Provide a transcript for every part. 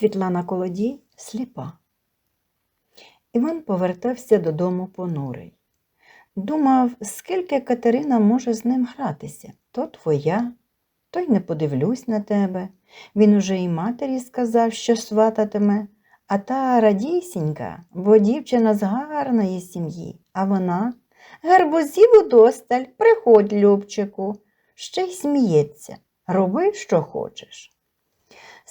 Світлана Колодій сліпа. Іван повертався додому понурий. Думав, скільки Катерина може з ним гратися. То твоя, то й не подивлюсь на тебе. Він уже і матері сказав, що свататиме, а та радісінька, бо дівчина з гарної сім'ї, а вона гарбузів удосталь, приходь, Любчику, ще й сміється, роби, що хочеш.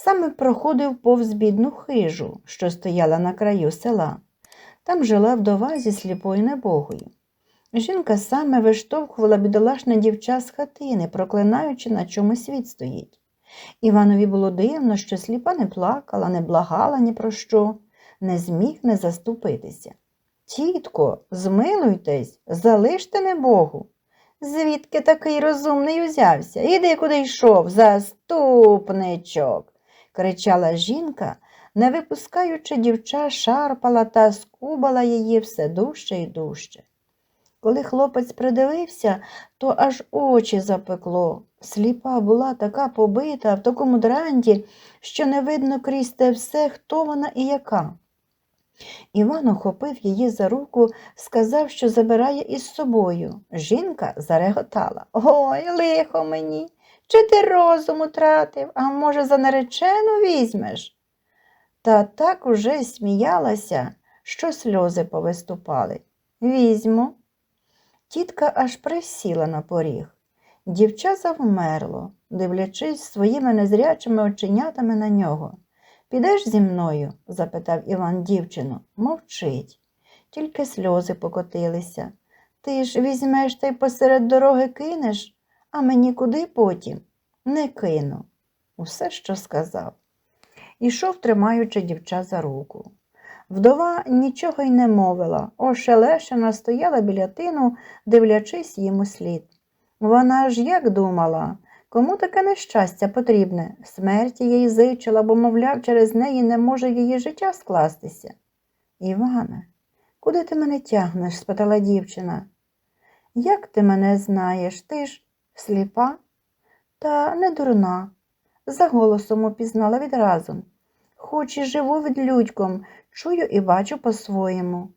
Саме проходив повз бідну хижу, що стояла на краю села. Там жила вдова зі сліпою небогою. Жінка саме виштовхувала бідолашне дівча з хатини, проклинаючи, на чому світ стоїть. Іванові було дивно, що сліпа не плакала, не благала ні про що, не зміг не заступитися. Тітко, змилуйтесь, залиште небогу. Звідки такий розумний узявся? Іди куди йшов, заступничок. Кричала жінка, не випускаючи дівча, шарпала та скубала її все дужче і дужче. Коли хлопець придивився, то аж очі запекло. Сліпа була така побита в такому дранті, що не видно крізь те все, хто вона і яка. Іван охопив її за руку, сказав, що забирає із собою. Жінка зареготала. Ой, лихо мені, чи ти розум утратив, а може, за наречену візьмеш? Та так уже сміялася, що сльози повиступали. Візьму. Тітка аж присіла на поріг. Дівча завмерло, дивлячись своїми незрячими оченятами на нього. Підеш зі мною? запитав Іван дівчину. Мовчить. Тільки сльози покотилися. Ти ж візьмеш та й посеред дороги кинеш, а мені куди потім? Не кину. Усе, що сказав. Ішов, тримаючи дівча за руку. Вдова нічого й не мовила, ошелешена стояла біля тину, дивлячись йому слід. Вона ж як думала, кому таке нещастя потрібне? Смерті їй зичила, бо, мовляв, через неї не може її життя скластися. Іване, куди ти мене тягнеш? спитала дівчина. Як ти мене знаєш? Ти ж сліпа? Та не дурна. За голосом упізнала відразу. Хоч і живу відлюдьком, чую і бачу по-своєму.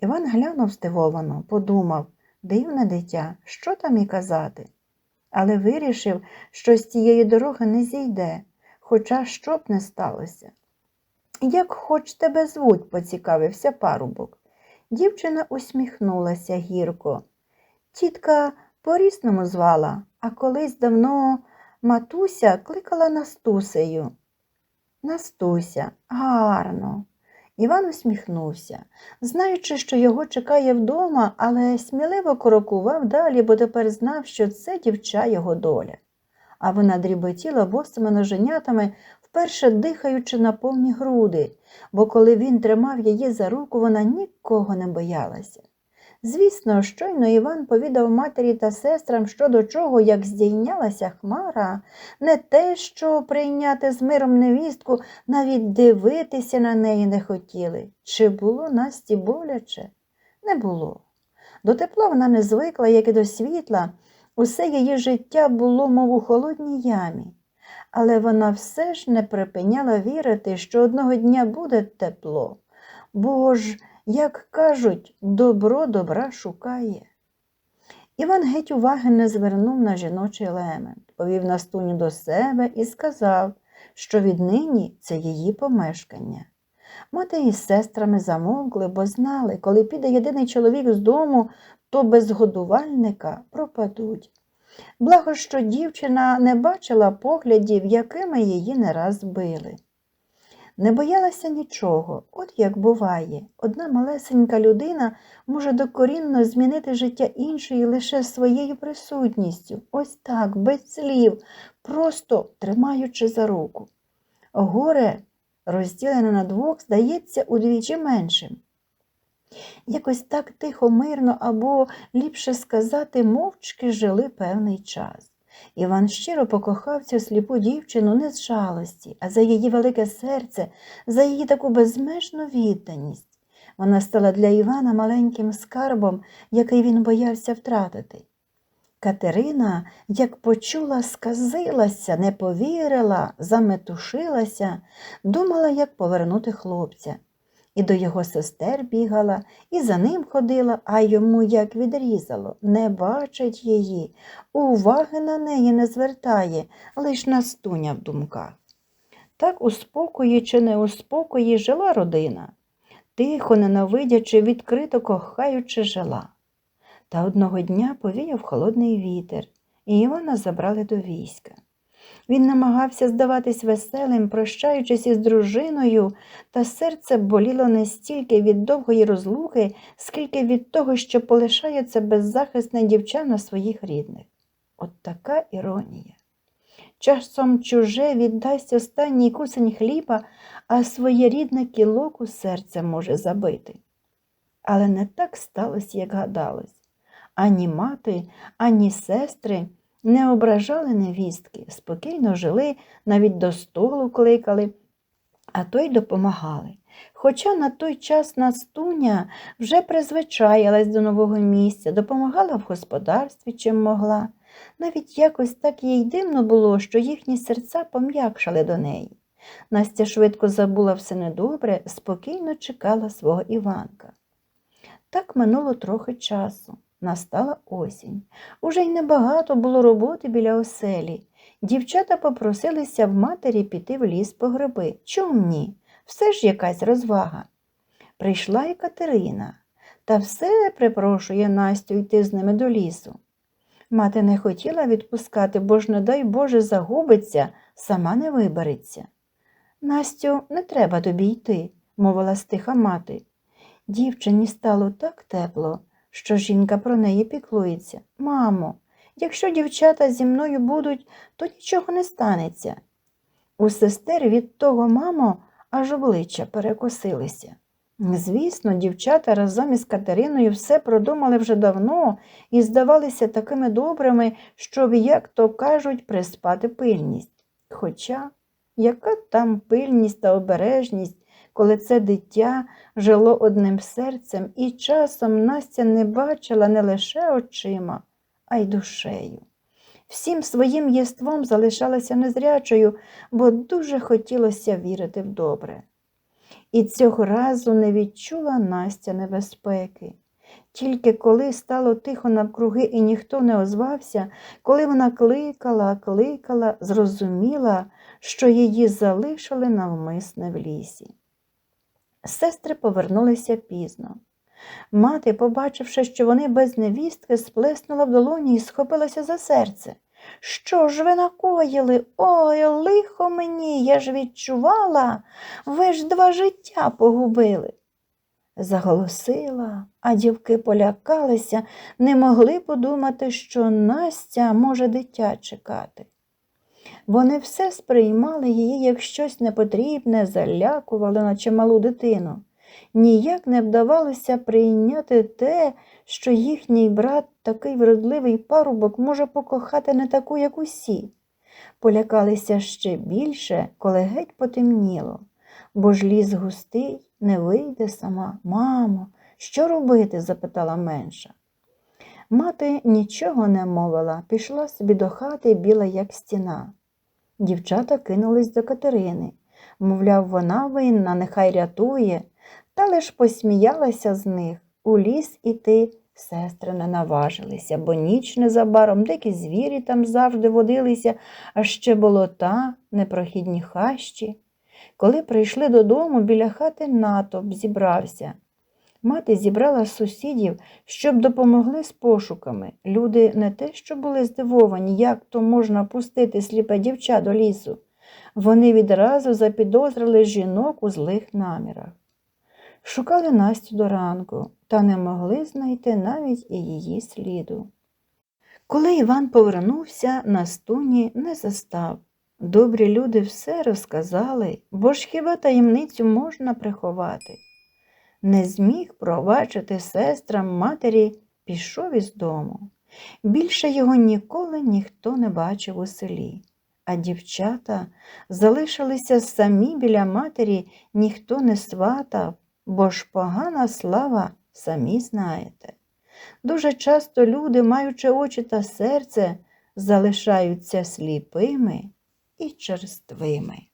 Іван глянув здивовано, подумав дивне дитя, що там і казати. Але вирішив, що з цієї дороги не зійде, хоча що б не сталося. Як хоч тебе звуть, поцікавився парубок. Дівчина усміхнулася гірко. Тітка по-різному звала, а колись давно матуся кликала Настусею. Настуся, гарно. Іван усміхнувся, знаючи, що його чекає вдома, але сміливо крокував далі, бо тепер знав, що це дівча його доля. А вона дріботіла босими ноженятами, вперше дихаючи на повні груди, бо коли він тримав її за руку, вона нікого не боялася. Звісно, щойно Іван повідав матері та сестрам, що до чого, як здійнялася хмара, не те, що прийняти з миром невістку, навіть дивитися на неї не хотіли. Чи було Насті боляче? Не було. До тепла вона не звикла, як і до світла, усе її життя було, мов у холодній ямі. Але вона все ж не припиняла вірити, що одного дня буде тепло. Бо ж, як кажуть, добро добра шукає. Іван геть уваги не звернув на жіночий елемент, повів Настуню до себе і сказав, що віднині це її помешкання. Мати із сестрами замовкли, бо знали, коли піде єдиний чоловік з дому, то без годувальника пропадуть. Благо, що дівчина не бачила поглядів, якими її не раз били. Не боялася нічого, от як буває, одна малесенька людина може докорінно змінити життя іншої лише своєю присутністю, ось так, без слів, просто тримаючи за руку. Горе, розділене на двох, здається удвічі меншим. Якось так тихо, мирно або, ліпше сказати, мовчки жили певний час. Іван щиро покохав цю сліпу дівчину не з жалості, а за її велике серце, за її таку безмежну відданість. Вона стала для Івана маленьким скарбом, який він боявся втратити. Катерина, як почула, сказилася, не повірила, заметушилася, думала, як повернути хлопця. І до його сестер бігала, і за ним ходила, а йому як відрізало, не бачить її, уваги на неї не звертає, лиш настуня в думках. Так у спокої чи не у спокої жила родина, тихо, ненавидячи, відкрито кохаючи жила. Та одного дня повіяв холодний вітер, і Івана забрали до війська. Він намагався здаватись веселим, прощаючись із дружиною, та серце боліло не стільки від довгої розлуки, скільки від того, що полишається беззахисне дівча своїх рідних. От така іронія. Часом чуже віддасть останній кусень хліба, а своє рідне кілок серце може забити. Але не так сталося, як гадалось. Ані мати, ані сестри не ображали невістки, спокійно жили, навіть до столу кликали, а то й допомагали. Хоча на той час Настуня вже призвичаїлась до нового місця, допомагала в господарстві, чим могла. Навіть якось так їй дивно було, що їхні серця пом'якшали до неї. Настя швидко забула все недобре, спокійно чекала свого Іванка. Так минуло трохи часу. Настала осінь. Уже й небагато було роботи біля оселі. Дівчата попросилися в матері піти в ліс по гриби. Чом ні? Все ж якась розвага. Прийшла і Катерина, та все припрошує Настю йти з ними до лісу. Мати не хотіла відпускати, бо ж, не дай Боже, загубиться, сама не вибереться. Настю, не треба тобі йти, мовила стиха мати. Дівчині стало так тепло, що жінка про неї піклується. Мамо, якщо дівчата зі мною будуть, то нічого не станеться. У сестер від того, мамо, аж обличчя перекосилися. Звісно, дівчата разом із Катериною все продумали вже давно і здавалися такими добрими, щоб, як то кажуть, приспати пильність. Хоча, яка там пильність та обережність, коли це дитя жило одним серцем, і часом Настя не бачила не лише очима, а й душею. Всім своїм єством залишалася незрячою, бо дуже хотілося вірити в добре. І цього разу не відчула Настя небезпеки. Тільки коли стало тихо навкруги і ніхто не озвався, коли вона кликала, кликала, зрозуміла, що її залишили навмисне в лісі. Сестри повернулися пізно. Мати, побачивши, що вони без невістки, сплеснула в долоні і схопилася за серце. Що ж ви накоїли? Ой, лихо мені, я ж відчувала, ви ж два життя погубили. Заголосила, а дівки полякалися, не могли подумати, що Настя може дитя чекати. Вони все сприймали її як щось непотрібне, залякували, наче малу дитину. Ніяк не вдавалося прийняти те, що їхній брат, такий вродливий парубок, може покохати не таку, як усі. Полякалися ще більше, коли геть потемніло, бо ж ліс густий не вийде сама. Мамо, що робити? запитала менша. Мати нічого не мовила, пішла собі до хати біла, як стіна. Дівчата кинулись до Катерини. Мовляв, вона винна, нехай рятує, та лиш посміялася з них. У ліс іти сестри не наважилися, бо ніч незабаром дикі звірі там завжди водилися, а ще болота, непрохідні хащі. Коли прийшли додому, біля хати натовп зібрався. Мати зібрала сусідів, щоб допомогли з пошуками. Люди не те, що були здивовані, як то можна пустити сліпе дівча до лісу. Вони відразу запідозрили жінок у злих намірах. Шукали Настю до ранку, та не могли знайти навіть і її сліду. Коли Іван повернувся, на стуні не застав. Добрі люди все розказали, бо ж хіба таємницю можна приховати. Не зміг пробачити сестрам матері, пішов із дому. Більше його ніколи ніхто не бачив у селі, а дівчата залишилися самі біля матері, ніхто не сватав, бо ж погана слава, самі знаєте. Дуже часто люди, маючи очі та серце, залишаються сліпими і черствими.